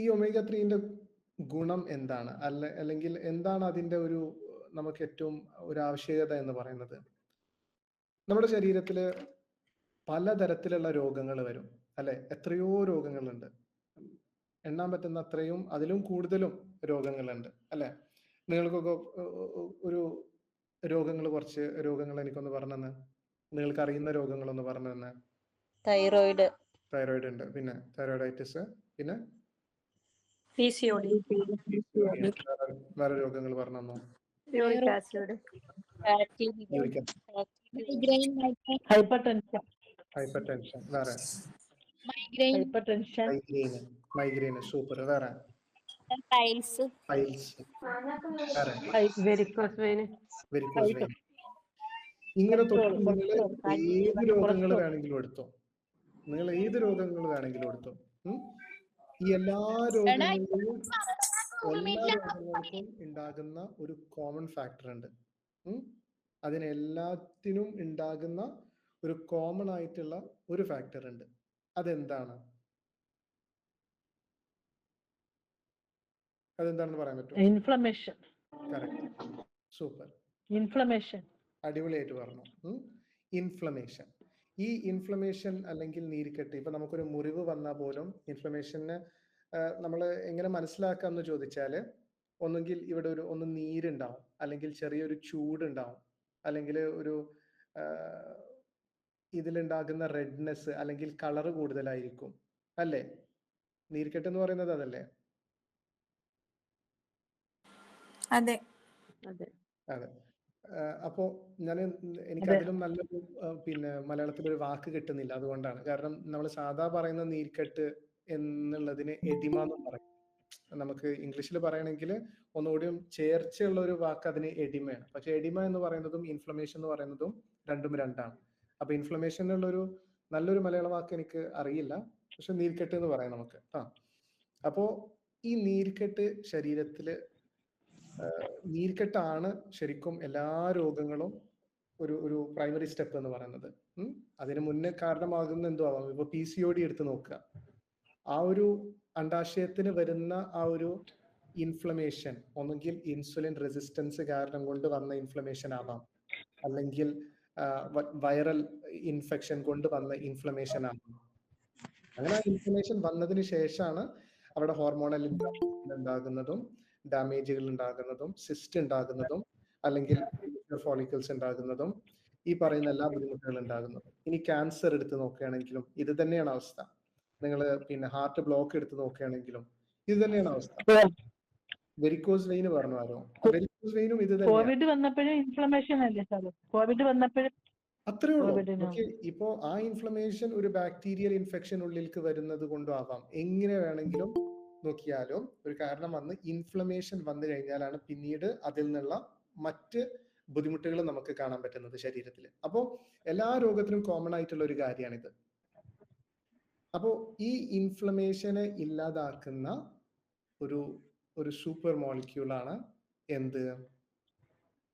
ഈ ഒമേഗ ത്രീന്റെ ഗുണം എന്താണ്? അല്ല അല്ലെങ്കിൽ എന്താണ് അതിന്റെ ഒരു നമുക്ക് ഏറ്റവും ഒരു ആവശ്യകത എന്ന് പറയുന്നത്? നമ്മുടെ ശരീരത്തിൽ പലതരത്തിലുള്ള രോഗങ്ങൾ വരും. അല്ലെ? എത്രയോ രോഗങ്ങളുണ്ട്. എണ്ണാൻ പറ്റുന്ന അത്രയും അതിലും കൂടുതലും രോഗങ്ങളുണ്ട്. അല്ലെ? നിങ്ങൾക്കൊക്കെ ഒരു രോഗങ്ങൾ കുറച്ച് രോഗങ്ങൾ എനിക്കൊന്ന് പറഞ്ഞെന്ന് നിങ്ങൾക്ക് അറിയുന്ന രോഗങ്ങളൊന്ന് പറഞ്ഞു തന്നെ തൈറോയിഡ് തൈറോയിഡ് ഉണ്ട്. പിന്നെ തൈറോയിഡൈറ്റിസ് പിന്നെ പി സി ഒ ഡി വേറെ രോഗങ്ങൾ പറഞ്ഞു uric acid. Uric migraine hypertension hypertension വേറെ migraine hypertension migraine migraine super വേറെ? വെരിക്കോസ് വെരിക്കോസ് വെയിൻ ഇങ്ങനെ ഏത് രോഗങ്ങൾ വേണമെങ്കിലും എടുത്തോ? നിങ്ങൾ ഏത് രോഗങ്ങൾ വേണമെങ്കിലും എടുത്തോ? ഈ എല്ലാ രോഗങ്ങളിലും എല്ലാ രോഗങ്ങൾക്കും ഉണ്ടാകുന്ന ഒരു കോമൺ ഫാക്ടർ ഉണ്ട്? അതിനെല്ലാത്തിനും ഉണ്ടാകുന്ന ഒരു കോമൺ ആയിട്ടുള്ള ഒരു ഫാക്ടർ ഉണ്ട്. അതെന്താണ്? അതെന്താണെന്ന് പറയാൻ പറ്റും ഇൻഫ്ലമേഷൻ കറക്റ്റ് സൂപ്പർ ഇൻഫ്ലമേഷൻ അടിപൊളിയായിട്ട് പറഞ്ഞു. ഇൻഫ്ലമേഷൻ ഈ ഇൻഫ്ലമേഷൻ അല്ലെങ്കിൽ നീരിക്കെട്ട് ഇപ്പൊ നമുക്കൊരു മുറിവ് വന്നാൽ പോലും ഇൻഫ്ലമേഷന് നമ്മൾ എങ്ങനെ മനസ്സിലാക്കാം എന്ന് ചോദിച്ചാൽ ഒന്നുകിൽ ഇവിടെ ഒരു ഒന്ന് നീരുണ്ടാവും. അല്ലെങ്കിൽ ചെറിയൊരു ചൂടുണ്ടാവും. അല്ലെങ്കിൽ ഒരു ഇതിലുണ്ടാകുന്ന റെഡ്നെസ് അല്ലെങ്കിൽ കളർ കൂടുതലായിരിക്കും. അല്ലേ? നീർക്കെട്ട് എന്ന് പറയുന്നത് അതല്ലേ? അതെ. അതെ. അതെ. അപ്പോ ഞാൻ എനിക്ക് അതിലും നല്ലൊരു പിന്നെ മലയാളത്തിൽ ഒരു വാക്ക് കിട്ടുന്നില്ല അതുകൊണ്ടാണ്. കാരണം നമ്മൾ സാധാ പറയുന്ന നീർക്കെട്ട് എന്നുള്ളതിന് എഡിമ എന്ന് പറയും. നമുക്ക് ഇംഗ്ലീഷിൽ പറയണമെങ്കിൽ ഒന്നുകൂടിയും ചേർച്ചയുള്ള ഒരു വാക്ക് അതിന് എഡിമയാണ് പക്ഷെ എഡിമ എന്ന് പറയുന്നതും ഇൻഫ്ലമേഷൻ എന്ന് പറയുന്നതും രണ്ടും രണ്ടാണ്. അപ്പൊ ഇൻഫ്ലമേഷൻ ഒരു നല്ലൊരു മലയാള വാക്ക് എനിക്ക് അറിയില്ല. പക്ഷെ നീർക്കെട്ട് എന്ന് പറയാം നമുക്ക്. ആ. അപ്പോ ഈ നീർക്കെട്ട് ശരീരത്തിൽ നീർക്കെട്ടാണ് ശരിക്കും എല്ലാ രോഗങ്ങളും ഒരു ഒരു പ്രൈമറി സ്റ്റെപ്പ് എന്ന് പറയുന്നത്. അതിന് മുന്നേ കാരണമാകുന്ന എന്തോ ആവാം ഇപ്പൊ പി സി ഒ ഡി എടുത്ത് നോക്കുക. ആ ഒരു അണ്ടാശയത്തിന് വരുന്ന ആ ഒരു ഇൻഫ്ലമേഷൻ ഒന്നുകിൽ ഇൻസുലിൻ റെസിസ്റ്റൻസ് കാരണം കൊണ്ട് വന്ന ഇൻഫ്ലമേഷൻ ആവാം. അല്ലെങ്കിൽ വൈറൽ ഇൻഫെക്ഷൻ കൊണ്ട് വന്ന ഇൻഫ്ലമേഷൻ ആവാം. അങ്ങനെ ആ ഇൻഫ്ലമേഷൻ വന്നതിന് ശേഷമാണ് അവിടെ ഹോർമോണൽ ഉണ്ടാകുന്നതും ഡാമേജുകൾ ഉണ്ടാകുന്നതും സിസ്റ്റ് ഉണ്ടാകുന്നതും അല്ലെങ്കിൽ ഫോളിക്കിൾസ് ഉണ്ടാകുന്നതും ഈ പറയുന്ന എല്ലാ ബുദ്ധിമുട്ടുകളും ഉണ്ടാകുന്നതും. ഇനി ക്യാൻസർ എടുത്ത് നോക്കുകയാണെങ്കിലും ഇത് തന്നെയാണ് അവസ്ഥ. നിങ്ങൾ പിന്നെ ഹാർട്ട് ബ്ലോക്ക് എടുത്ത് നോക്കുകയാണെങ്കിലും ഇത് തന്നെയാണ് അവസ്ഥ. വെരിക്കോസ് വെയിൻ പറഞ്ഞു ആരോ? വെരിക്കോസ് വെയിനും ഇത് കോവിഡ് വന്നപ്പോഴും ഇൻഫ്ലമേഷൻ അല്ലേ സാർ കോവിഡ് വന്നപ്പോഴും അത്രേ ഉള്ളൂ. ഇപ്പോ ആ ഇൻഫ്ലമേഷൻ ഒരു ബാക്ടീരിയൽ ഇൻഫെക്ഷൻ ഉള്ളിലേക്ക് വരുന്നത് കൊണ്ടും ആവാം എങ്ങനെ വേണമെങ്കിലും നോക്കിയാലും ഒരു കാരണം വന്ന് ഇൻഫ്ലമേഷൻ വന്നു കഴിഞ്ഞാലാണ് പിന്നീട് അതിൽ നിന്നുള്ള മറ്റ് ബുദ്ധിമുട്ടുകൾ നമുക്ക് കാണാൻ പറ്റുന്നത് ശരീരത്തിൽ അപ്പോൾ എല്ലാ രോഗത്തിനും കോമൺ ആയിട്ടുള്ള ഒരു കാര്യമാണിത് അപ്പോൾ ഈ ഇൻഫ്ലമേഷനെ ഇല്ലാതാക്കുന്ന ഒരു ഒരു സൂപ്പർ മോളിക്യൂളാണ് എന്ത്?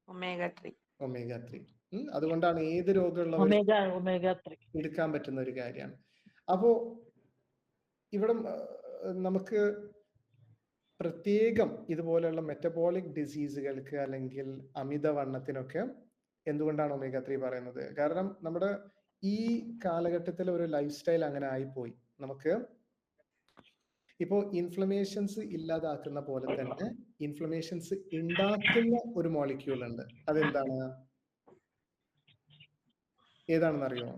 ഒമേഗ ത്രീ ഒമേഗ ത്രീ അതുകൊണ്ടാണ് ഏത് രോഗമുള്ളവർ ഒമേഗ ഒമേഗ ത്രീ എടുക്കാൻ പറ്റുന്ന ഒരു കാര്യമാണ്. അപ്പോ ഇവിടെ നമുക്ക് പ്രത്യേകം ഇതുപോലെയുള്ള മെറ്റബോളിക് ഡിസീസുകൾക്ക് അല്ലെങ്കിൽ അമിതവണ്ണത്തിനൊക്കെ എന്തുകൊണ്ടാണ് ഒമേഗ ത്രീ പറയുന്നത്? കാരണം നമ്മുടെ ഈ കാലഘട്ടത്തിൽ ഒരു ലൈഫ് സ്റ്റൈൽ അങ്ങനെ ആയിപ്പോയി. നമുക്ക് ഇപ്പോ ഇൻഫ്ലമേഷൻസ് ഇല്ലാതാക്കുന്ന പോലെ തന്നെ ഇൻഫ്ലമേഷൻസ് ഉണ്ടാക്കുന്ന ഒരു മോളിക്യൂൾ ഉണ്ട്. അതെന്താണ്? ഏതാണെന്ന് അറിയോ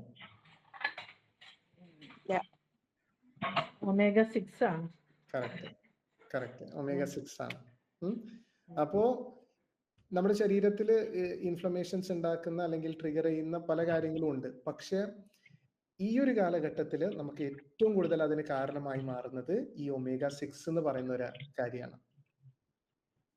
ഒമേഗ സിക്സ് ആണ്. കറക്റ്റ് കറക്റ്റ് ഒമേഗ സിക്സ് ആണ്. അപ്പോ നമ്മുടെ ശരീരത്തിൽ ഇൻഫ്ലമേഷൻസ് ഉണ്ടാക്കുന്ന അല്ലെങ്കിൽ ട്രിഗർ ചെയ്യുന്ന പല കാര്യങ്ങളും ഉണ്ട്. പക്ഷേ ഈ ഒരു കാലഘട്ടത്തിൽ നമുക്ക് ഏറ്റവും കൂടുതൽ അതിന് കാരണമായി മാറുന്നത് ഈ ഒമേഗ സിക്സ് എന്ന് പറയുന്ന ഒരു കാര്യമാണ്.